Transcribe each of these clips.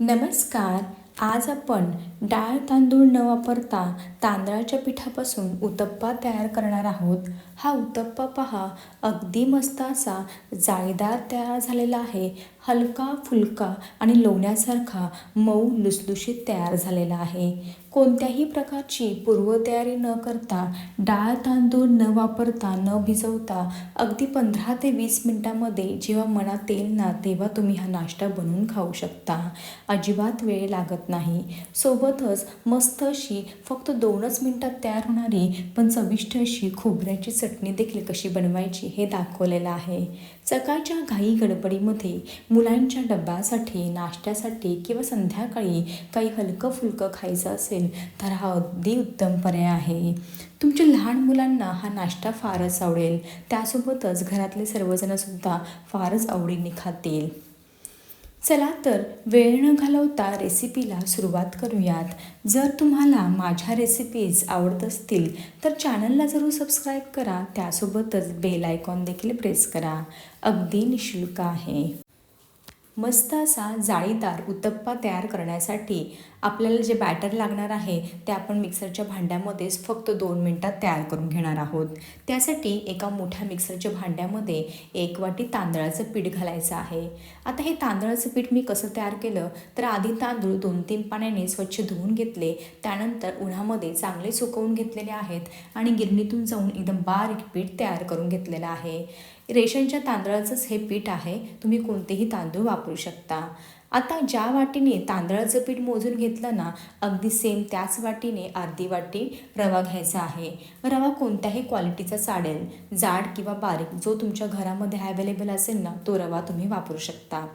नमस्कार आज आपण डाळ तांदूळ न वापरता तांदळाच्या पिठापासून उत्तप्पा तयार करणार आहोत. हा उत्तप्पा पहा अगदी मस्त असा जाळीदार तयार झालेला आहे. हलका फुलका आणि लोण्यासारखा मऊ लुसलुशीत तयार झालेला आहे. कोणत्याही प्रकारची पूर्वतयारी न करता डाळ तांदूळ न वापरता न भिजवता अगदी पंधरा ते वीस मिनटामध्ये जेव्हा मनात तेल ना तेव्हा तुम्ही हा नाश्ता बनवून खाऊ शकता. अजिबात वेळ लागत नाही. सोबतच मस्त अशी फक्त दोनच मिनटात तयार होणारी पण चविष्ट अशी खोबऱ्याची चटणी देखील कशी बनवायची हे दाखवलेलं आहे. सकाळच्या घाई गडबडीमध्ये मुलांच्या डब्यासाठी नाश्त्यासाठी किंवा संध्याकाळी काही हलकं फुलकं खायचं असेल तर हा अगदी उत्तम पर्याय आहे. तुमच्या लहान मुलांना हा नाश्ता फारच आवडेल. त्यासोबतच घरातले सर्वजणसुद्धा फारच आवडीने खातील. चला तर वेळ न घालवता रेसिपीला सुरुवात करूयात. जर तुम्हाला माझ्या रेसिपीज आवडत असतील तर चॅनलला जरूर सबस्क्राईब करा. त्यासोबतच बेल आयकॉन देखील प्रेस करा. अगदी निशुल्क आहे. मस्त असा जाळीदार उत्तप्पा तयार करण्यासाठी आपल्याला जे बॅटर लागणार आहे ते आपण मिक्सरच्या भांड्यामध्येच फक्त दोन मिनटात तयार करून घेणार आहोत. त्यासाठी एका मोठ्या मिक्सरच्या भांड्यामध्ये एक वाटी तांदळाचं पीठ घालायचं आहे. आता हे तांदळाचं पीठ मी कसं तयार केलं? तर आधी तांदूळ दोन तीन पाण्याने स्वच्छ धुवून घेतले. त्यानंतर उन्हामध्ये चांगले सुकवून घेतलेले आहेत आणि गिरणीतून जाऊन एकदम बारीक पीठ तयार करून घेतलेलं आहे. रेशनच्या तांदळाचंच हे पीठ आहे तुम्ही कोणतेही तांदूळ वापरू शकता. आता ज्या वाटीने तांदळाचं पीठ मोजून घेतलं ना अगदी सेम त्याच वाटीने अर्धी वाटी रवा घ्यायचा आहे. रवा कोणत्याही क्वालिटीचा चालेल. जाड किंवा बारीक जो तुमच्या घरामध्ये अवेलेबल असेल ना तो रवा तुम्ही वापरू शकता.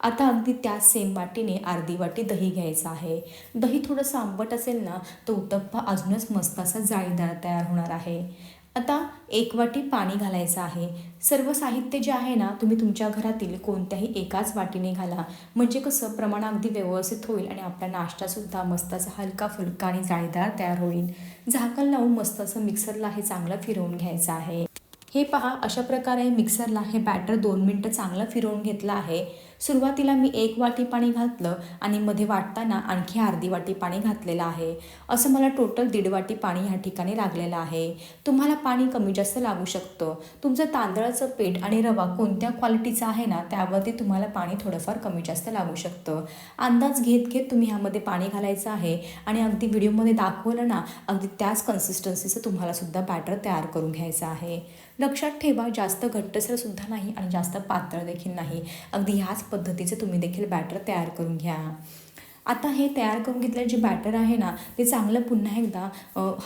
आता अगदी त्याच सेम वाटीने अर्धी वाटी दही घ्यायचं आहे. दही थोडंसं आंबट असेल ना तो उत्तप्पा अजूनच मस्त असा जाळीदार तयार होणार आहे. आता एक वाटी पाणी घालायचं आहे. सर्व साहित्य जे आहे ना तुम्ही तुमच्या घरातील कोणत्याही एकाच वाटीने घाला. म्हणजे कसं प्रमाण अगदी व्यवस्थित होईल आणि आपला नाश्तासुद्धा मस्त असा हलका फुलका आणि जाळीदार तयार होईल. झाकण लावून मस्त असं मिक्सरला हे चांगलं फिरवून घ्यायचं आहे. हे पहा अशा प्रकारे मिक्सरला हे बॅटर दोन मिनटं चांगलं फिरवून घेतलं आहे. सुरुवातीला मी एक वाटी पाणी घातलं आणि मध्ये वाटताना आणखी अर्धी वाटी पाणी घातलेलं आहे. असं मला टोटल दीड वाटी पाणी ह्या ठिकाणी लागलेलं आहे. तुम्हाला पाणी कमी जास्त लागू शकतं. तुमचं तांदळाचं पीठ आणि रवा कोणत्या क्वालिटीचा आहे ना त्यावरती तुम्हाला पाणी थोडंफार कमी जास्त लागू शकतं. अंदाज घेत घेत तुम्ही ह्यामध्ये पाणी घालायचं आहे आणि अगदी व्हिडिओमध्ये दाखवलं ना अगदी त्याच कन्सिस्टन्सीचं तुम्हालासुद्धा बॅटर तयार करून घ्यायचं आहे. लक्षात ठेवा जास्त घट्टसरसुद्धा नाही आणि जास्त पातळ देखील नाही. अगदी ह्याच पद्धतीचे तुम्ही देखील बॅटर तयार करून घ्या. आता हे तयार करून घेतलेलं जे बॅटर आहे ना ते चांगलं पुन्हा एकदा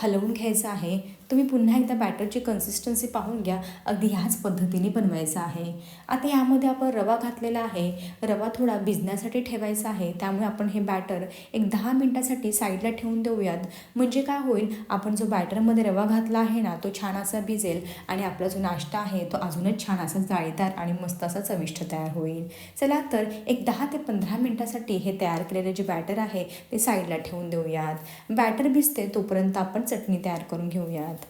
हलवून घ्यायचं आहे. तुम्ही पुन्हा एकदा बॅटरची कन्सिस्टन्सी पाहून घ्या. अगदी ह्याच पद्धतीने बनवायचं आहे. आता यामध्ये आपण रवा घातलेला आहे. रवा थोडा भिजण्यासाठी ठेवायचा आहे. त्यामुळे आपण हे बॅटर एक दहा मिनटासाठी साईडला ठेवून देऊयात. म्हणजे काय होईल आपण जो बॅटरमध्ये रवा घातला आहे ना तो छान असा भिजेल आणि आपला जो नाश्ता आहे तो अजूनच छान असा जाळीदार आणि मस्त असा चविष्ट तयार होईल. चला तर एक दहा ते पंधरा मिनटासाठी हे तयार केलेले जे बॅटर आहे ते साईडला ठेवून देऊयात. बॅटर भिजते तोपर्यंत आपण चटणी तयार करून घेऊयात.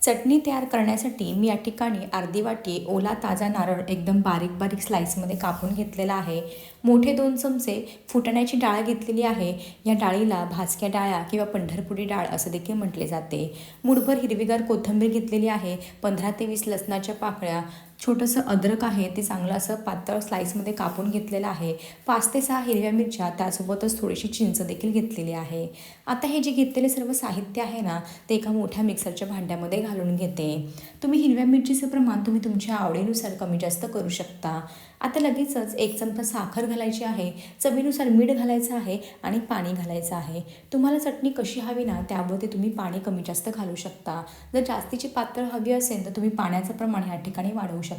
चटणी तयार करण्यासाठी मी या ठिकाणी अर्धी वाटी ओला ताजा नारळ एकदम बारीक बारीक स्लाईसमध्ये कापून घेतलेला आहे. मोठे दोन चमचे फुटण्याची डाळ घेतलेली आहे. या डाळीला भाजक्या डाळ्या किंवा पंढरपुरी डाळ असं देखील म्हटले जाते. मुठभर हिरवीगार कोथिंबीर घेतलेली आहे. पंधरा ते वीस लसणाच्या पाकळ्या छोटंसं अद्रक आहे ते चांगलं असं पातळ स्लाईसमध्ये कापून घेतलेलं आहे. पाच ते सहा हिरव्या मिरच्या त्यासोबतच थोडीशी चिंच देखील घेतलेली आहे. आता हे जे घेतलेले सर्व साहित्य आहे ना ते एका मोठ्या मिक्सरच्या भांड्यामध्ये घालून घेते. तुम्ही हिरव्या मिरचीचं प्रमाण तुम्ही तुमच्या आवडीनुसार कमी जास्त करू शकता. आता लगेचच एक चमचा साखर घालायची आहे चवीनुसार मीठ घालायचं आहे आणि पाणी घालायचं आहे. तुम्हाला चटणी कशी हवी ना त्यावरती तुम्ही पाणी कमी जास्त घालू शकता. जर जास्तीची पातळ हवी असेल तर तुम्ही पाण्याचं प्रमाण या ठिकाणी वाढवू शकता.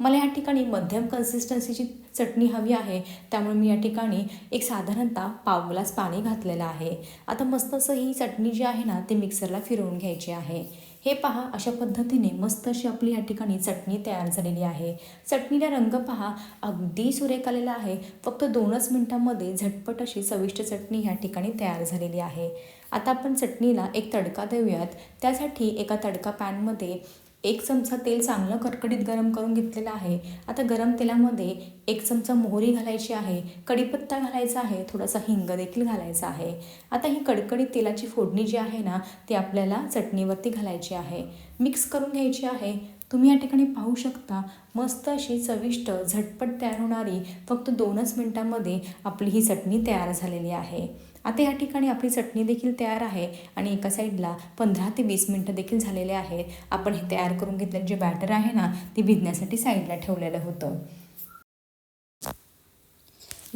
मला या ठिकाणी मध्यम कन्सिस्टन्सीची चटणी हवी आहे. त्यामुळे मी या ठिकाणी एक साधारणतः पाव ग्लास पाणी घातलेलं आहे. आता मस्त असं ही चटणी जी आहे ना ती मिक्सरला फिरवून घ्यायची आहे. हे पहा अशा पद्धतीने मस्त अशी आपली या ठिकाणी चटणी तयार झालेली आहे. चटणीला रंग पहा अगदी सुरेख आलेला आहे. फक्त दोनच मिनटामध्ये झटपट अशी चविष्ट चटणी ह्या ठिकाणी तयार झालेली आहे. आता आपण चटणीला एक तडका देऊयात. त्यासाठी एका तडका पॅनमध्ये एक चमचा तेल चांगलं कडकडीत गरम करून घेतलेलं आहे. आता गरम तेलामध्ये एक चमचा मोहरी घालायची आहे. कढीपत्ता घालायचा आहे. थोडासा हिंग देखील घालायचा आहे. आता ही कडकडीत तेलाची फोडणी जी आहे ना ती आपल्याला चटणीवरती घालायची आहे. मिक्स करून घ्यायची आहे. तुम्ही या ठिकाणी पाहू शकता मस्त अशी चविष्ट झटपट तयार होणारी फक्त दोनच मिनटामध्ये आपली ही चटणी तयार झालेली आहे. आता या ठिकाणी आपली चटणी देखील तयार आहे आणि एका साईडला पंधरा ते वीस मिनटं देखील झालेले आहेत. आपण हे तयार करून घेतलेलं जे बॅटर आहे ना ते भिजण्यासाठी साईडला ठेवलेलं होतं.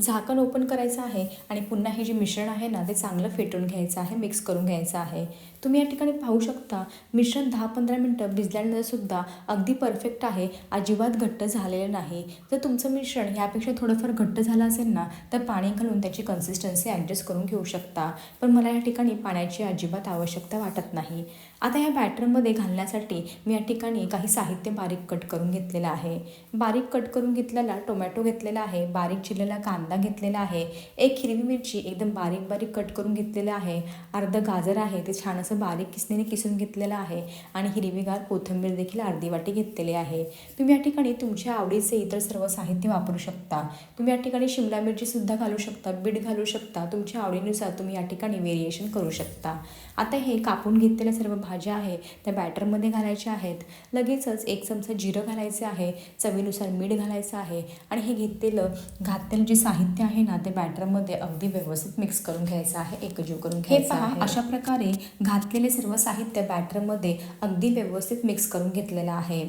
झाकण ओपन करायचं आहे आणि पुन्हा हे जे मिश्रण आहे ना ते चांगलं फेटून घ्यायचं आहे मिक्स करून घ्यायचं आहे. तुम्ही या ठिकाणी पाहू शकता मिश्रण दहा पंधरा मिनटं भिजल्यानंतरसुद्धा अगदी परफेक्ट आहे अजिबात घट्ट झालेलं नाही. जर तुमचं मिश्रण ह्यापेक्षा थोडंफार घट्ट झालं असेल ना तर पाणी घालून त्याची कन्सिस्टन्सी ॲडजस्ट करून घेऊ शकता. पण मला या ठिकाणी पाण्याची अजिबात आवश्यकता वाटत नाही. आता ह्या बॅटरमध्ये घालण्यासाठी मी या ठिकाणी काही साहित्य बारीक कट करून घेतलेलं आहे. बारीक कट करून घेतलेला टोमॅटो घेतलेला आहे. बारीक चिरलेला कांदा घेतलेला आहे. एक हिरवी मिरची एकदम बारीक बारीक कट करून घेतलेलं आहे. अर्धं गाजर आहे. ते छान असं बारीक किसणीने किसून घेतलेलं आहे. आणि हिरवीगार कोथिंबीर देखील अर्धी वाटी घेतलेली आहे. तुम्ही या ठिकाणी तुमच्या आवडीचे इतर सर्व साहित्य वापरू शकता. तुम्ही या ठिकाणी शिमला मिरचीसुद्धा घालू शकता. बीट घालू शकता. तुमच्या आवडीनुसार तुम्ही या ठिकाणी व्हेरिएशन करू शकता. आता हे कापून घेतलेल्या सर्व भाज्या आहे त्या बॅटरमध्ये घालायच्या आहेत. लगेचच एक चमचा जिरं घालायचे आहे चवीनुसार मीठ घालायचं आहे आणि हे घेतलेलं घातलेलं जे साहित्य आहे ना ते बॅटरमध्ये अगदी व्यवस्थित मिक्स करून घ्यायचं आहे एकजीव करून घ्यायचं आहे. अशा प्रकारे घातलेले सर्व साहित्य बॅटरमध्ये अगदी व्यवस्थित मिक्स करून घेतलेलं आहे.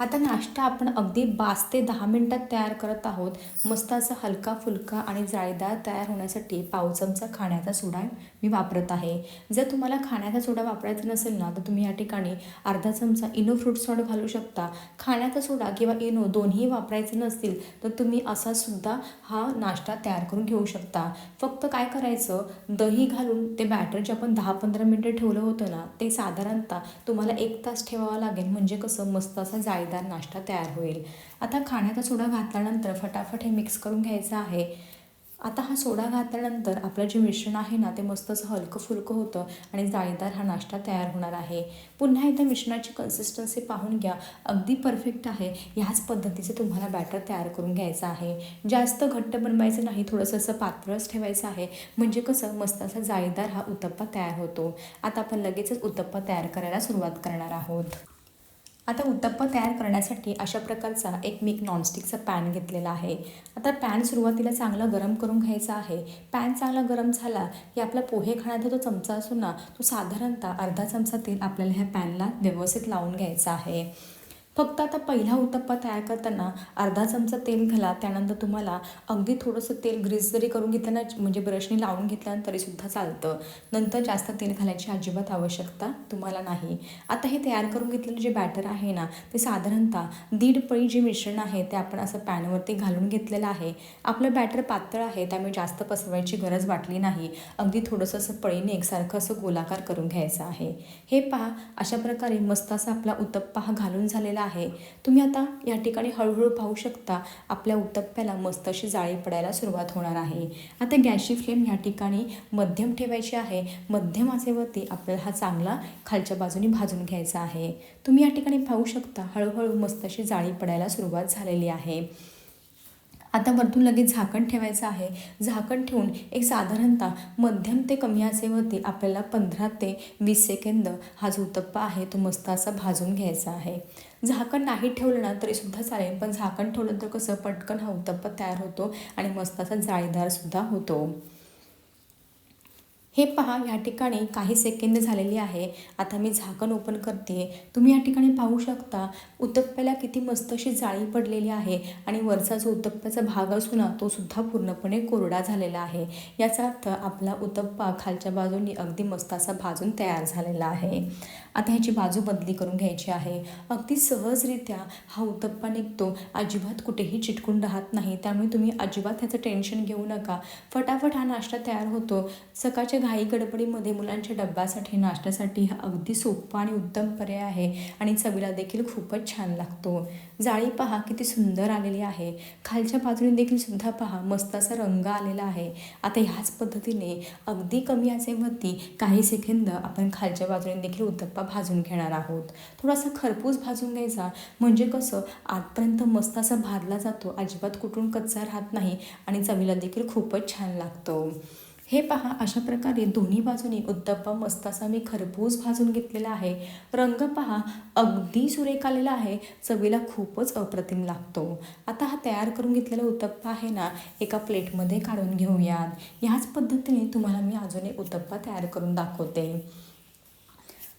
आता नाश्ता आपण अगदी पाच ते दहा मिनटात तयार करत आहोत. मस्त असा हलका फुलका आणि जाळीदार तयार होण्यासाठी पाव चमचा खाण्याचा सोडा मी वापरत आहे. जर तुम्हाला खाण्याचा सोडा वापरायचा नसेल ना तर तुम्ही या ठिकाणी अर्धा चमचा इनो फ्रूट सॉल्ट घालू शकता. खाण्याचा सोडा किंवा इनो दोन्ही वापरायचे नसतील तर तुम्ही असा सुद्धा हा नाश्ता तयार करून घेऊ शकता. फक्त काय करायचं दही घालून ते बॅटर जे आपण दहा पंधरा मिनटं ठेवलं होतं ना ते साधारणतः तुम्हाला एक तास ठेवावं लागेल. म्हणजे कसं मस्त असा जाळी जाळीदार नाश्ता तयार होईल. आता खाण्याचा सोडा घातल्यानंतर फटाफट हे मिक्स करून घ्यायचं आहे. आता हा सोडा घातल्यानंतर आपलं जे मिश्रण आहे ना ते मस्त असं हलकं फुलकं होतं आणि जाळीदार हा नाश्ता तयार होणार आहे. पुन्हा एकदा मिश्रणाची कन्सिस्टन्सी पाहून घ्या. अगदी परफेक्ट आहे. ह्याच पद्धतीचे तुम्हाला बॅटर तयार करून घ्यायचं आहे. जास्त घट्ट बनवायचं नाही थोडंसं असं पातळच ठेवायचं आहे. म्हणजे कसं मस्त असा जाळीदार हा उत्तप्पा तयार होतो. आता आपण लगेचच उत्तप्पा तयार करायला सुरुवात करणार आहोत. आता उत्तप्पा तयार करण्यासाठी अशा प्रकारचा एक मी एक नॉनस्टिकचा पॅन घेतलेला आहे. आता पॅन सुरुवातीला चांगला गरम करून घ्यायचा आहे. पॅन चांगला गरम झाला की आपला पोहे खाण्याचा जो चमचा असून ना तो साधारणतः अर्धा चमचा तेल आपल्याला ह्या पॅनला व्यवस्थित लावून घ्यायचा आहे. फक्त आता पहिला उत्तप्पा तयार करताना अर्धा चमचा तेल घाला त्यानंतर तुम्हाला अगदी थोडंसं तेल ग्रीस जरी करून घेतलं म्हणजे ब्रशने लावून घेतल्यानं तरीसुद्धा चालतं. नंतर जास्त तेल घालायची अजिबात आवश्यकता तुम्हाला नाही. आता हे तयार करून घेतलेलं जे बॅटर आहे ना ते साधारणतः दीड पळी जे मिश्रण आहे ते आपण असं पॅनवरती घालून घेतलेलं आहे. आपलं बॅटर पातळ आहे त्यामुळे जास्त पसरवायची गरज वाटली नाही. अगदी थोडंसं असं पळीने एकसारखं असं गोलाकार करून घ्यायचं आहे. हे पहा अशा प्रकारे मस्त असा आपला उत्तप्पा हा घालून झालेला आहे. तुम्ही आता या ठिकाणी हळूहळू पाहू शकता आपल्या उत्तप्प्याला मस्त अशी जाळी पडायला सुरुवात होणार आहे. आता गॅसची फ्लेम या ठिकाणी मध्यम ठेवायची आहे. मध्यम आचेवरती आपल्याला हा चांगला खालच्या बाजूने भाजून घ्यायचा आहे. तुम्ही या ठिकाणी पाहू शकता हळूहळू मस्त अशी जाळी पडायला सुरुवात झालेली आहे. आता वरतून लगेच झाकण ठेवायचं आहे. झाकण ठेवून एक साधारणतः मध्यम ते कमी आचेवरती आपल्याला पंधरा ते वीस सेकंद हा जो उत्तप्पा आहे तो मस्त असा भाजून घ्यायचा आहे. झाकण नाही ठेवलं ना तरीसुद्धा चालेल पण झाकण ठेवलं तर कसं पटकन हा उत्तप्पा तयार होतो आणि मस्त असा जाळीदारसुद्धा होतो. हे पहा या ठिकाणी काही सेकंद झालेली आहे. आता मी झाकण ओपन करते. तुम्ही या ठिकाणी पाहू शकता उत्तप्प्याला किती मस्त अशी जाळी पडलेली आहे आणि वरचा जो उत्तप्प्याचा भाग असून ना तो सुद्धा पूर्णपणे कोरडा झालेला आहे. याचा अर्थ आपला उत्तप्पा खालच्या बाजूनी अगदी मस्त असा भाजून तयार झालेला आहे. आता ह्याची बाजू बदली करून घ्यायची आहे. अगदी सहजरित्या हा उत्तप्पा निघतो. अजिबात कुठेही चिटकून राहत नाही. त्यामुळे तुम्ही अजिबात ह्याचं टेन्शन घेऊ नका. फटाफट हा नाश्ता तयार होतो. सकाळच्या घाई गडबडीमध्ये मुलांच्या डब्यासाठी नाश्त्यासाठी हा अगदी सोपा आणि उत्तम पर्याय आहे आणि चवीला देखील खूपच छान लागतो. जाळी पहा किती सुंदर आलेली आहे. खालच्या बाजूने देखील सुद्धा पहा मस्त असा रंग आलेला आहे. आता ह्याच पद्धतीने अगदी कमी आचेवरती काही सेकंद आपण खालच्या बाजूने देखील उत्तप्पा भाजून घेणार आहोत. थोडासा खरपूस भाजून घ्यायचा म्हणजे कसं आतपर्यंत मस्त असा भाजला जातो अजिबात कुठून कच्चा राहत नाही आणि चवीला देखील खूपच छान लागतो. हे पहा अशा प्रकारे दोन्ही बाजूनी उत्तप्पा मस्त असा मी खरपूस भाजून घेतलेला आहे. रंग पहा अगदी सुरेख आलेला आहे. चवीला खूपच अप्रतिम लागतो. आता हा तयार करून घेतलेला उत्तप्पा आहे ना एका प्लेटमध्ये काढून घेऊयात. ह्याच पद्धतीने तुम्हाला मी अजून एक उत्तप्पा तयार करून दाखवते.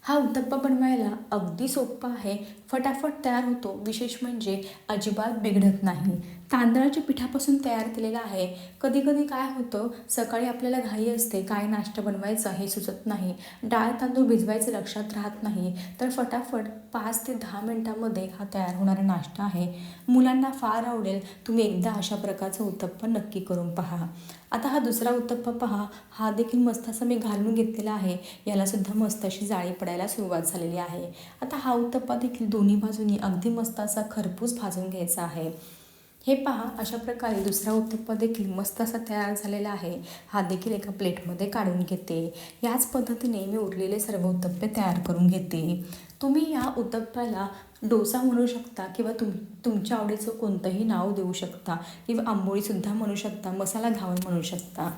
हा उत्तप्पा बनवायला अगदी सोपा आहे. फटाफट तयार होतो. विशेष म्हणजे अजिबात बिघडत नाही. तांदळाच्या पिठापासून तयार केलेला आहे. कधी कधी काय होतं सकाळी आपल्याला घाई असते काय नाश्ता बनवायचा हे सुचत नाही. डाळ तांदूळ भिजवायचं लक्षात राहत नाही. तर फटाफट पाच ते दहा मिनटामध्ये हा तयार होणारा नाश्ता आहे. मुलांना फार आवडेल तुम्ही एकदा अशा प्रकारचं उत्तप्पा नक्की करून पहा. आता हा दुसरा उत्तप्पा पहा. हा देखील मस्त असा मी घालून घेतलेला आहे. यालासुद्धा मस्त अशी जाळी पडायला सुरुवात झालेली आहे. आता हा उत्तप्पा देखील दोन्ही बाजूनी अगदी मस्त असा खरपूस भाजून घ्यायचा आहे. हे पहा अशा प्रकारे दुसरा उत्तप्पा देखील मस्त असा तयार झालेला आहे. हा देखील एका प्लेटमध्ये काढून घेते. याच पद्धतीने मी उरलेले सर्व उत्तप्पे तयार करून घेते. तुम्ही या उत्तप्प्याला डोसा म्हणू शकता किंवा तुम तुमच्या आवडीचं कोणतंही नाव देऊ शकता किंवा आंबोळीसुद्धा म्हणू शकता मसाला घावण म्हणू शकता.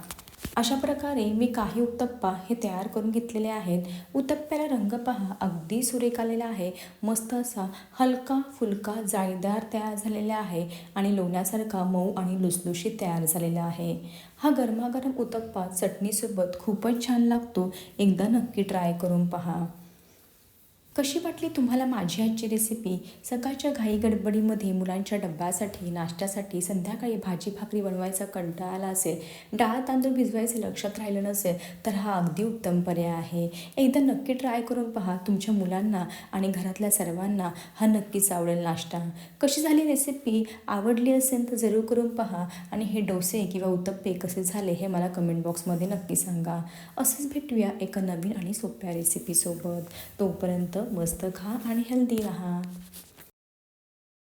अशा प्रकारे मी काही उत्तप्पा हे तयार करून घेतलेले आहेत. उत्तप्प्याला रंग पहा. अगदी सुरेख आलेला आहे. मस्त असा हलका फुलका जाळीदार तयार झालेला आहे आणि लोण्यासारखा मऊ आणि लुसलुशीत तयार झालेला आहे. हा गरमागरम उत्तप्पा चटणीसोबत खूपच छान लागतो. एकदा नक्की ट्राय करून पहा. कशी वाटली तुम्हाला माझी आजची रेसिपी सकाळच्या घाई गडबडीमध्ये मुलांच्या डब्यासाठी नाश्त्यासाठी संध्याकाळी भाजी भाकरी बनवायचा कंटाळा आला असेल डाळ तांदूळ भिजवायचं लक्षात राहिलं नसेल तर हा अगदी उत्तम पर्याय आहे. एकदा नक्की ट्राय करून पहा तुमच्या मुलांना आणि घरातल्या सर्वांना हा नक्कीच आवडेल नाश्ता. कशी झाली रेसिपी आवडली असेल तर जरूर करून पहा आणि हे डोसे किंवा उत्तप्पे कसे झाले हे मला कमेंट बॉक्समध्ये नक्की सांगा. असंच भेटूया एका नवीन आणि सोप्या रेसिपीसोबत तोपर्यंत मस्त खा आणि हेल्दी राहा.